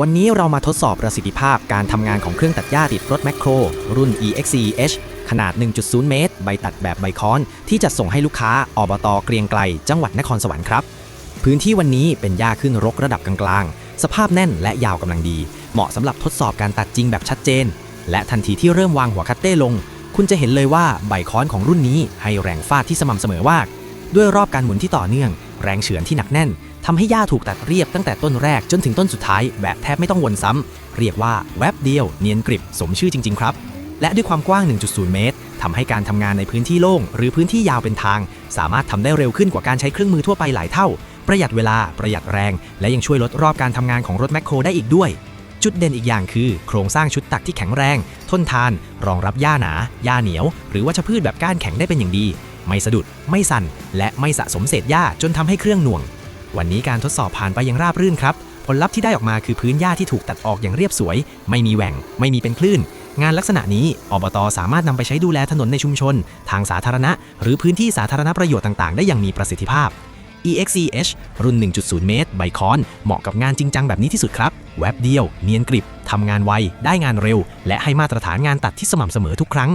วันนี้เรามาทดสอบประสิทธิภาพการทำงานของเครื่องตัดหญ้าติดรถแมคโคร รุ่น EXE H ขนาด 1.0 เมตร ใบตัดแบบใบค้อน ที่จะส่งให้ลูกค้าอบตเกรียงไกล จังหวัดนครสวรรค์ครับ พื้นที่วันนี้เป็นหญ้าขึ้นรกระดับกลางๆ สภาพแน่นและยาวกำลังดี เหมาะสำหรับทดสอบการตัดจริงแบบชัดเจน และทันทีที่เริ่มวางหัวคัตเต้ลง คุณจะเห็นเลยว่าใบค้อนของรุ่นนี้ให้แรงฟาดที่สม่ำเสมอมาด้วยรอบการหมุนที่ต่อเนื่อง แรงเฉือนที่หนักแน่น ทำให้หญ้าถูกตัดเรียบตั้งแต่ต้นแรกจนถึงต้นสุดท้ายแบบแทบไม่ต้องวนซ้ำเรียกว่าแวบเดียวเนียนกริบสมชื่อจริง ๆ ครับ และด้วยความกว้าง 1.0 เมตรทำให้การทำงานในพื้นที่โล่ง หรือพื้นที่ยาวเป็นทาง สามารถทำได้เร็วขึ้นกว่าการใช้เครื่องมือทั่วไปหลายเท่า ประหยัดเวลาประหยัดแรง และยังช่วยลดรอบการทำงานของรถแมคโครได้อีกด้วยจุดเด่นอีกอย่างคือ โครงสร้างชุดตักที่แข็งแรง ทนทาน รองรับหญ้าหนาหญ้าเหนียว หรือวัชพืชแบบก้านแข็งได้เป็นอย่างดี ไม่สะดุด ไม่สั่น และไม่สะสมเศษหญ้าจนทำให้เครื่องหน่วง วันนี้การทดสอบผ่านไปอย่างราบรื่นครับ ผลลัพธ์ที่ได้ออกมาคือพื้นหญ้าที่ถูกตัดออกอย่างเรียบสวย ไม่มีแหว่ง ไม่มีเป็นคลื่น งานลักษณะนี้อบตสามารถนำไปใช้ดูแลถนนในชุมชน ทางสาธารณะ หรือพื้นที่สาธารณประโยชน์ต่าง ๆ ได้อย่างมีประสิทธิภาพ EXEH รุ่น 1.0 เมตร ใบคอน เหมาะกับงานจริงจังแบบนี้ที่สุดครับ แว็บเดียว เนียนกริบ ทำงานไว ได้งานเร็ว และให้มาตรฐานงานตัดที่สม่ำเสมอทุกครั้ง